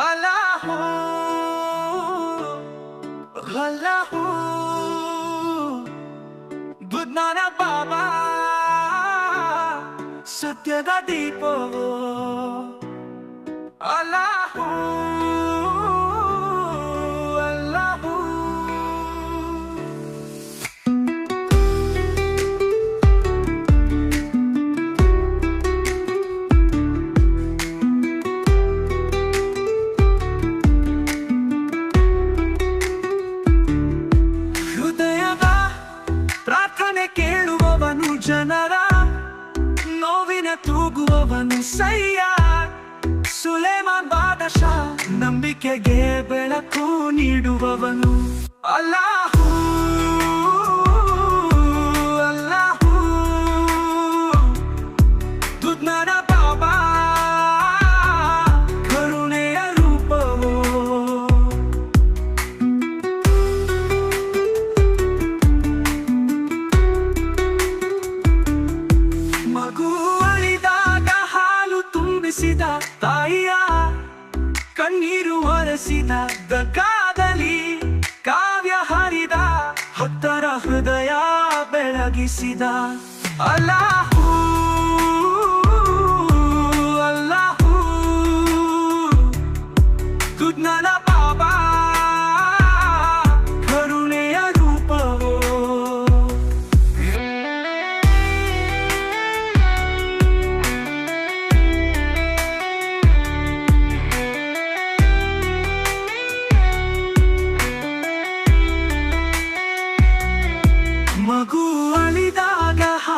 ಅಲ್ಲಾಹು ಅಲ್ಲಾಹು ಬುದ್ಧನ ಬಾಬಾ ಸತ್ಯದ ದೀಪವು ಅಲ್ಲಾಹು ಅಲ್ಲಾಹು ಜನರ ನೋವಿನ ತೂಗುವವನು ಸಯ್ಯ ಸುಲೇಮಾನ್ ಬಾದಶಾ ನಂಬಿಕೆಗೆ ಬೆಳಕು ನೀಡುವವನು. ಅಲ್ಲಾಹು ತುಂಬಿಸಿದ ತಾಯಿಯ ಕಣ್ಣೀರು ಒರೆಸಿದ ದಗ್ಗಾದಲ್ಲಿ ಕಾವ್ಯ ಹರಿದ ಹತ್ತರ ಹೃದಯ ಬೆಳಗಿಸಿದ. ಅಲ್ಲಾಹು ಅಲ್ಲಾಹು ದುಡ್ನನ ಬಾಬಾ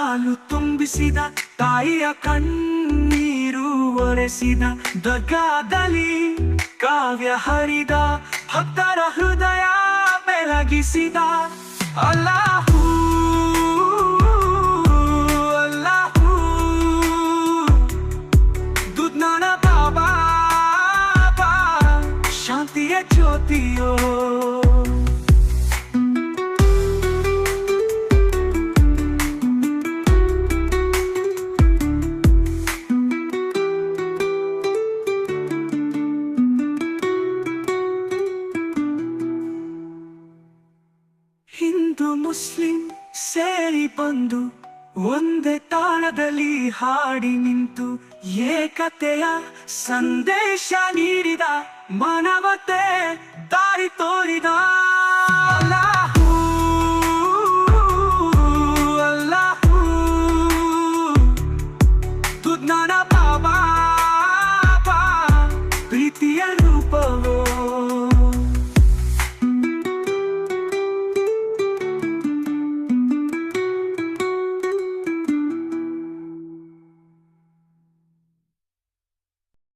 ಹಾಲು ತುಂಬಿಸಿದ, ತಾಯಿಯ ಕಣ್ಣೀರು ಒರೆಸಿದ ದಗಾದಲ್ಲಿ ಕಾವ್ಯ ಹರಿದ, ಭಕ್ತರ ಹೃದಯ ಬೆಳಗಿಸಿದ. ಅಲ್ಲಾಹು ಅಲ್ಲಾಹು ದುಜ್ಞಾನ ಬಾಬಾ ಶಾಂತಿಯ ಜ್ಯೋತಿಯೋ ಹಿಂದೂ ಮುಸ್ಲಿಂ ಸೇರಿ ಬಂದು ಒಂದೇ ತಾಣದಲ್ಲಿ ಹಾಡಿ ನಿಂತು ಏಕತೆಯ ಸಂದೇಶ ನೀಡಿದ ಮಾನವತೆ ದಾರಿ ತೋರಿದ.